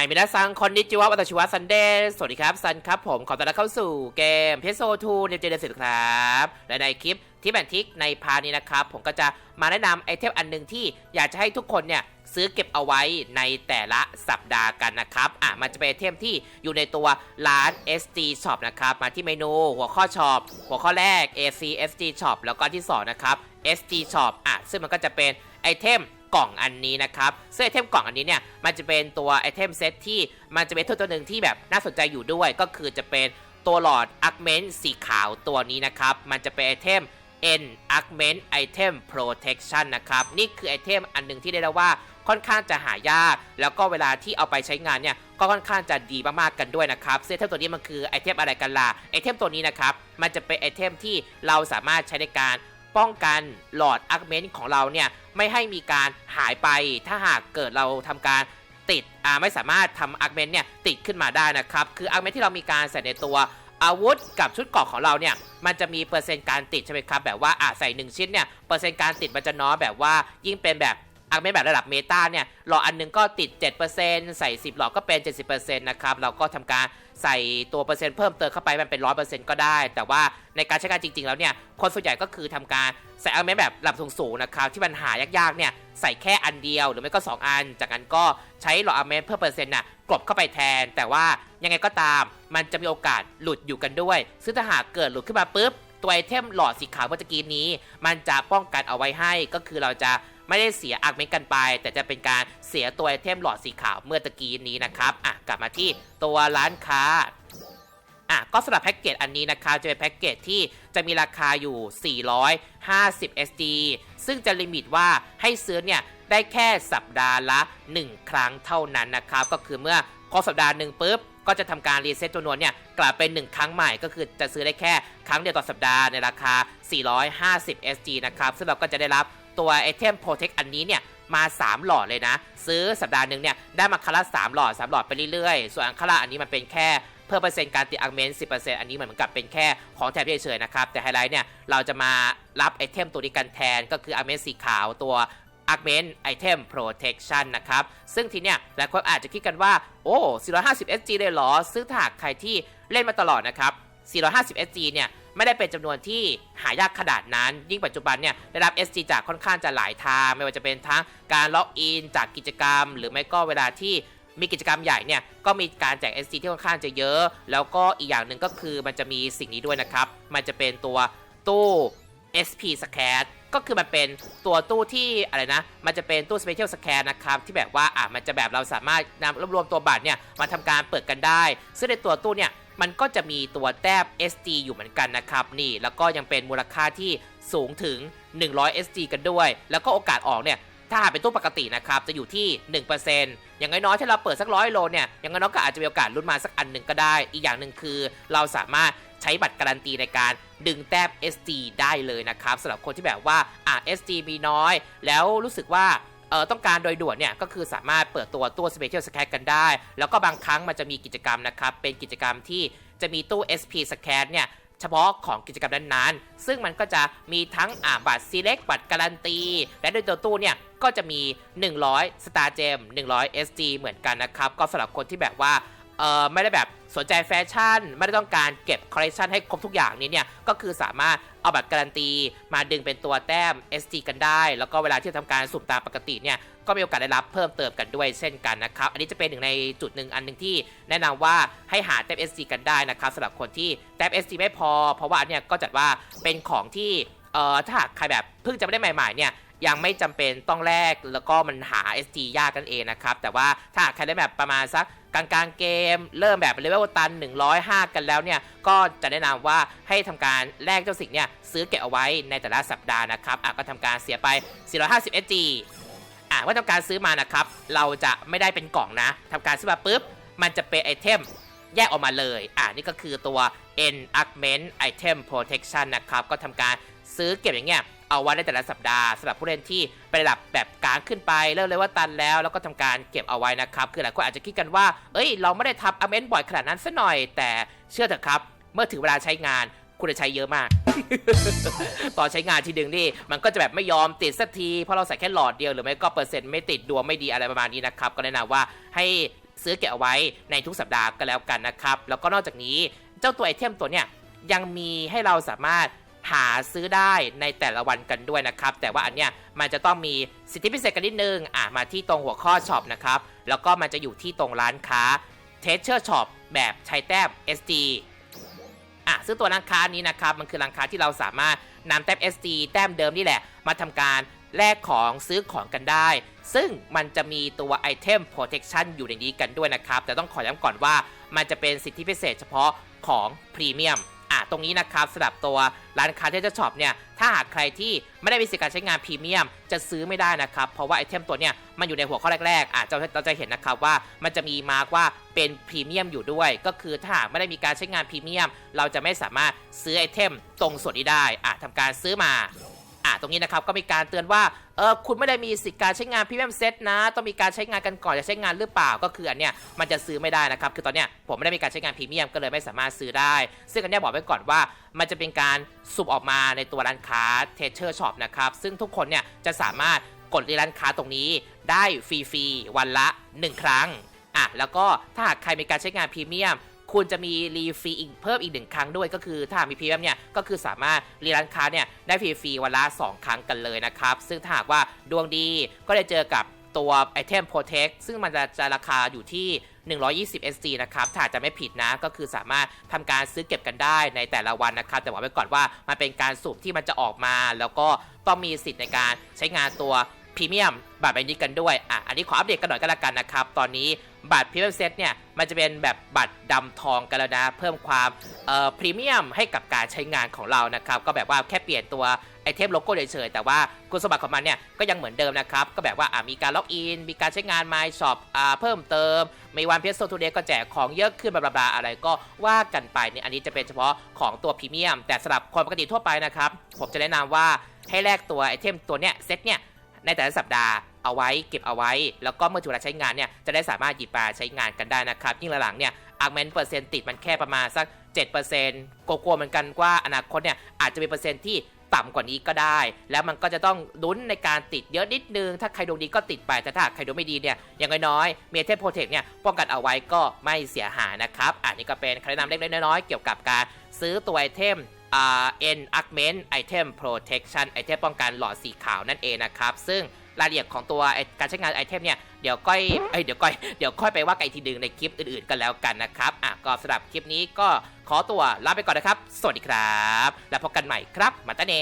ายมินาซังคอนนิจิวะวัตชิวะซันเดย์สวัสดีครับ ซันครับผมขอต้อนรับเข้าสู่เกมเพโซทูในเจเนสิตครับ และในคลิปที่แบนทิกในพานี้นะครับ ผมก็จะมาแนะนำไอเทมอันหนึ่งที่อยากจะให้ทุกคนเนี่ยซื้อเก็บเอาไว้ในแต่ละสัปดาห์กันนะครับ อะ มันจะเป็นไอเทมที่อยู่ในตัวร้าน SD Shop นะครับ มาที่เมนูหัวข้อ Shop หัวข้อแรก AC SD Shop แล้วก็ที่สองนะครับ SD Shop อะ ซึ่งมันก็จะเป็นไอเทม กล่องอันนี้นะครับซึ่งไอเทมกล่องอันนี้เนี่ยมันจะเป็นตัวไอเทมเซตที่มันจะเป็นตัวตัวหนึ่งที่แบบน่าสนใจอยู่ด้วย ก็คือจะเป็นตัวหลอดอาร์กเมนสีขาวตัวนี้นะครับ มันจะเป็นไอเทม N Augment Item Protection นะครับ นี่คือไอเทมอันหนึ่งที่ได้แล้วว่าค่อนข้างจะหายาก แล้วก็เวลาที่เอาไปใช้งานเนี่ย ก็ค่อนข้างจะดีมากๆกันด้วยนะครับซึ่งไอเทมตัวนี้มันคือไอเทมอะไรกันล่ะไอเทมตัวนี้นะครับ มันจะเป็นไอเทมที่เราสามารถใช้ในการ ป้องกันหลอดอาร์กเมนต์ของเราเนี่ยไม่ให้มีการหายไป ถ้าหากเกิดเราทำการติดอ่าไม่สามารถทำอาร์กเมนต์เนี่ยติดขึ้นมาได้นะครับ คืออาร์กเมนต์ที่เรามีการใส่ในตัวอาวุธกับชุดเกราะของเราเนี่ยมันจะมีเปอร์เซ็นต์การติดใช่ไหมครับแบบว่าอ่าใส่ 1 ชิ้นเนี่ยเปอร์เซ็นต์การติดมันจะน้อยแบบว่ายิ่งเป็นแบบ อาร์เมนแบบระดับเมตาเนี่ยหลอดอันหนึงก็ติด 7%ใส่ 10 หลอดก็เป็น 70%นะครับเราก็ทำการใส่ตัวเปอร์เซ็นต์เพิ่มเติมเข้าไปมันเป็น 100%ก็ได้ แต่ว่าในการใช้งานจริง ๆ แล้วเนี่ยคนส่วนใหญ่ก็คือทำการใส่อาร์เมนแบบระดับสูงๆนะครับที่มันหายากๆเนี่ยใส่แค่อันเดียวหรือไม่ก็ 2 อัน จากนั้นก็ใช้หลอดอาร์เมนเพิ่มเปอร์เซ็นต์น่ะกลบเข้าไปแทน แต่ว่ายังไงก็ตามมันจะมีโอกาสหลุดอยู่กันด้วย ซึ่งถ้าหากเกิดหลุดขึ้นมาปุ๊บตัวไอเทมหลอดสีขาวเมื่อกี้นี้ มันจะป้องกันเอาไว้ให้ก็คือเราจะ ไม่ได้เสียอาร์เมนกันไป แต่จะเป็นการเสียตัวไอเทมหลอดสีขาวเมื่อตะกี้นี้นะครับอะกลับมาที่ตัวร้านค้าอะก็สำหรับแพ็กเกจอันนี้นะคะจะเป็นแพ็กเกจที่จะมีราคาอยู่ 450 SD ซึ่งจะลิมิตว่าให้ซื้อเนี่ยได้แค่สัปดาห์ละ 1 ครั้งเท่านั้นนะครับ ก็คือเมื่อครบสัปดาห์หนึ่งปุ๊บ ก็จะทำการรีเซ็ตจำนวนเนี่ยกลับเป็น 1 ครั้งใหม่ก็คือจะซื้อได้แค่ครั้งเดียวต่อสัปดาห์ในราคา 450 SD นะครับ ซึ่งเราก็จะได้รับ ตัวไอเทม Protect อันนี้เนี่ยมา 3 หลอดเลยนะ ซื้อสัปดาห์หนึ่งเนี่ยได้มาคารั้งละ3หลอด 3 หลอดไปเรื่อยๆ ส่วนอังคาราอันนี้มันเป็นแค่เพิ่มเปอร์เซ็นต์การติดอาร์เมนต์10%อันนี้เหมือนกับเป็นแค่ของแถมเฉยๆนะครับ แต่ไฮไลท์เนี่ยเราจะมารับไอเทมตัวนี้กันแทนก็คืออาร์เมนต์สีขาวตัว Augment Item Protection นะครับ ซึ่งทีเนี้ยหลายคนอาจจะคิดกันว่า โอ้ 450 SG เลยเหรอซึ่งถ้าหากใครที่เล่นมาตลอดนะครับ 450 SG เนี่ยไม่ได้เป็นจำนวนที่หายากขนาดนั้น ยิ่งปัจจุบันเนี่ยได้รับ SG จากค่อนข้างจะหลายทาง ไม่ว่าจะเป็นทั้งการล็อกอินจากกิจกรรม หรือไม่ก็เวลาที่มีกิจกรรมใหญ่เนี่ยก็มีการแจก SG ที่ค่อนข้างจะเยอะ แล้วก็อีกอย่างหนึ่งก็คือมันจะมีสิ่งนี้ด้วยนะครับ มันจะเป็นตัวตู้ SP Scan ก็คือมันเป็นตัวตู้ที่อะไรนะ มันจะเป็นตู้ Special Scan นะครับ ที่แบบว่าอะมันจะแบบเราสามารถนำรวบรวมตัวบัตรเนี่ยมาทำการเปิดกันได้ ซึ่งในตัวตู้เนี่ยมันก็จะมีตัวแต้ม SD อยู่เหมือนกันนะครับนี่แล้วก็ยังเป็นมูลค่าที่สูงถึง 100 SD กันด้วย แล้วก็โอกาสออกเนี่ยถ้าหากเป็นตู้ปกตินะครับจะอยู่ที่ 1%อย่างน้อยๆถ้าเราเปิดสักร้อยโลเนี่ยอย่างน้อยก็อาจจะมีโอกาสลุ้นมาสักอันหนึ่งก็ได้ อีกอย่างหนึ่งคือ เราสามารถใช้บัตรการันตีในการดึงแต้ม SD ได้เลยนะครับสำหรับคนที่แบบว่าอะ SD มีน้อย แล้วรู้สึกว่า เออต้องการโดยด่วนเนี่ยก็คือสามารถเปิดตัวตู้ Special Scan กันได้ แล้วก็บางครั้งมันจะมีกิจกรรมนะครับ เป็นกิจกรรมที่จะมีตู้ SP Scan เนี่ยเฉพาะของกิจกรรมนั้นๆ ซึ่งมันก็จะมีทั้งอ่าบัตร Select บัตรการันตี และโดยตัวตู้เนี่ย ก็จะมี 100 Star Gem 100 SD เหมือนกันนะครับ ก็สำหรับคนที่แบบว่า เออไม่ได้แบบ สนใจแฟชั่น ไม่ได้ต้องการเก็บคอลเลคชันให้ครบทุกอย่างนี้เนี่ย ก็คือสามารถเอาบัตรการันตี มาดึงเป็นตัวแต้ม SD กันได้ แล้วก็เวลาที่ทำการสุ่มตามปกติเนี่ย ก็มีโอกาสได้รับเพิ่มเติมกันด้วยเช่นกันนะครับ อันนี้จะเป็นหนึ่งในจุดหนึ่งอันหนึ่งที่แนะนำว่าให้หาแต้ม SD กันได้นะครับสำหรับคนที่แต้ม SD ไม่พอ เพราะว่าอันเนี้ยก็จัดว่าเป็นของที่เอ่อถ้าหากใครแบบเพิ่งจะไม่ได้ใหม่ๆเนี่ย ยังไม่จำเป็นต้องแลกแล้วก็มันหา SD ยากกันเองนะครับ แต่ว่าถ้าใครได้แบบประมาณสักกลางๆเกม เริ่มแบบเลเวลตัน 105 กันแล้วเนี่ย ก็จะแนะนำว่าให้ทำการแลกเจ้าสิ่งเนี่ย ซื้อเก็บเอาไว้ในแต่ละสัปดาห์นะครับอะก็ทำการเสียไป 450 SG อะเมื่อทำการซื้อมานะครับ เราจะไม่ได้เป็นกล่องนะทำการซื้อมาปุ๊บ มันจะเป็นไอเทมแยกออกมาเลย อ่านี่ก็คือตัว N Augment Item Protection นะครับ ก็ทำการ ซื้อเก็บอย่างเงี้ยเอาไว้ในแต่ละสัปดาห์สำหรับผู้เล่นที่ไประดับแบบกลางขึ้นไปเริ่มเลยว่าตันแล้ว แล้วก็ทำการเก็บเอาไว้นะครับ คือหลายคนอาจจะคิดกันว่า เอ้ย เราไม่ได้ทำอเมนบ่อยขนาดนั้นซะหน่อย แต่เชื่อเถอะครับ เมื่อถึงเวลาใช้งานคุณจะใช้เยอะมากตอนใช้งานทีดึงนี่ มันก็จะแบบไม่ยอมติดสักที เพราะเราใส่แค่หลอดเดียวหรือไม่ก็เปอร์เซ็นต์ไม่ติดดวงไม่ดีอะไรประมาณนี้นะครับ ก็แนะนำว่าให้ซื้อเก็บเอาไว้ในทุกสัปดาห์ก็แล้วกันนะครับ แล้วก็นอกจากนี้เจ้าตัวไอเทมตัวเนี้ยยังมีให้เราสามารถ หาซื้อได้ในแต่ละวันกันด้วยนะครับ แต่ว่าอันเนี้ยมันจะต้องมีสิทธิพิเศษกันนิดนึงอะมาที่ตรงหัวข้อช็อปนะครับ แล้วก็มันจะอยู่ที่ตรงร้านค้า t e a s u r e Shop แบบใช้แต้ม SD อะซึ่งตัวร้านค้านี้นะครับ มันคือร้านค้าที่เราสามารถนำแต้ม SD แต้มเดิมนี่แหละ มาทำการแลกของซื้อของกันได้ ซึ่งมันจะมีตัวไอเทม protection อยู่ในนี้กันด้วยนะครับ แต่ต้องขอย้ำก่อนว่ามันจะเป็นสิทธิพิเศษเฉพาะของพรีเมียม ตรงนี้นะครับสำหรับตัวร้านค้าเทเจอร์ช็อปเนี่ยถ้าหากใครที่ไม่ได้มีสิทธิการใช้งานพรีเมียม จะซื้อไม่ได้นะครับ เพราะว่าไอเทมตัวเนี้ยมันอยู่ในหัวข้อแรกๆอะเราเราจะเห็นนะครับว่ามันจะมีมาร์กว่าเป็นพรีเมียมอยู่ด้วย ก็คือถ้าไม่ได้มีการใช้งานพรีเมียม เราจะไม่สามารถซื้อไอเทมตรงส่วนนี้ได้อะทำการซื้อมา อะตรงนี้นะครับก็มีการเตือนว่าเออคุณไม่ได้มีสิทธิ์การใช้งานพรีเมียมเซตนะ ต้องมีการใช้งานกันก่อนจะใช้งานหรือเปล่าก็คืออันเนี้ยมันจะซื้อไม่ได้นะครับคือตอนเนี้ยผมไม่ได้มีการใช้งานพรีเมียมก็เลยไม่สามารถซื้อได้ ซึ่งอันเนี้ยบอกไว้ก่อนว่ามันจะเป็นการสุ่มออกมาในตัวร้านค้าเทเชอร์ช็อปนะครับซึ่งทุกคนเนี่ยจะสามารถกดในร้านค้าตรงนี้ได้ฟรีๆวันละ 1 ครั้งอะแล้วก็ถ้าหากใครมีการใช้งานพรีเมียม คุณจะมีรีฟรีอีกเพิ่มอีกหนึ่งครั้งด้วยก็คือถ้ามีพรีเมียมเนี่ยก็คือสามารถรีร้านค้าเนี่ยได้ฟรีๆวันละ2 ครั้งกันเลยนะครับ ซึ่งถ้าหากว่าดวงดีก็ได้เจอกับตัวไอเทม Protect ซึ่งมันจะจะราคาอยู่ที่120 SC นะครับ ถ้าจะไม่ผิดนะ ก็คือสามารถทำการซื้อเก็บกันได้ในแต่ละวันนะครับ แต่บอกไว้ก่อนว่ามันเป็นการสูบที่มันจะออกมา แล้วก็ต้องมีสิทธิ์ในการใช้งานตัวพรีเมียมบัตรใบนี้กันด้วย อะ อันนี้ขออัปเดตกันหน่อยก็แล้วกันนะครับ ตอนนี้ บัตรพรีเมียมเซตเนี่ยมันจะเป็นแบบบัตรดำทองกันแล้วนะ เพิ่มความเอ่อพรีเมียมให้กับการใช้งานของเรานะครับ ก็แบบว่าแค่เปลี่ยนตัวไอเทมโลโก้เฉยๆแต่ว่าคุณสมบัติของมันเนี่ยก็ยังเหมือนเดิมนะครับ ก็แบบว่าอะมีการล็อกอิน มีการใช้งาน My Shop อ่าเพิ่มเติม มีวันเพสโซทูเดย์ก็แจกของเยอะขึ้นบลาบลาอะไรก็ว่ากันไปเนี่ยอันนี้จะเป็นเฉพาะของตัวพรีเมียม แต่สำหรับคนปกติทั่วไปนะครับ ผมจะแนะนำว่าให้แลกตัวไอเทมตัวเนี้ยเซตเนี่ย ในแต่ละสัปดาห์เอาไว้เก็บเอาไว้ แล้วก็เมื่อถึงเวลาใช้งานเนี่ยจะได้สามารถหยิบมาใช้งานกันได้นะครับ ยิ่งหลังๆเนี่ยอาร์เมนเปอร์เซ็นต์ติดมันแค่ประมาณสัก 7%กลัวๆเหมือนกันว่าอนาคตเนี่ยอาจจะมีเปอร์เซ็นต์ที่ต่ำกว่านี้ก็ได้ แล้วมันก็จะต้องลุ้นในการติดเยอะนิดนึง ถ้าใครดวงดีก็ติดไป แต่ถ้าใครดวงไม่ดีเนี่ย อย่างน้อยๆเมเทโปรเทคเนี่ย ป้องกันเอาไว้ก็ไม่เสียหายนะครับ อันนี้ก็เป็นคำแนะนำเล็กๆน้อยๆเกี่ยวกับการซื้อตัวไอเทม N Augment Item Protection ไอเทมป้องกันหลอดสีขาวนั่นเองนะครับ ซึ่งรายละเอียดของตัวการใช้งานไอเทมเนี่ย เดี๋ยวก้อยเอ้ยเดี๋ยวก้อยเดี๋ยวค่อยไปว่ากันอีกทีหนึ่งในคลิปอื่นๆกันแล้วกันนะครับ อะก็สำหรับคลิปนี้ก็ขอตัวลาไปก่อนนะครับ สวัสดีครับ แล้วพบกันใหม่ครับ มาตาเน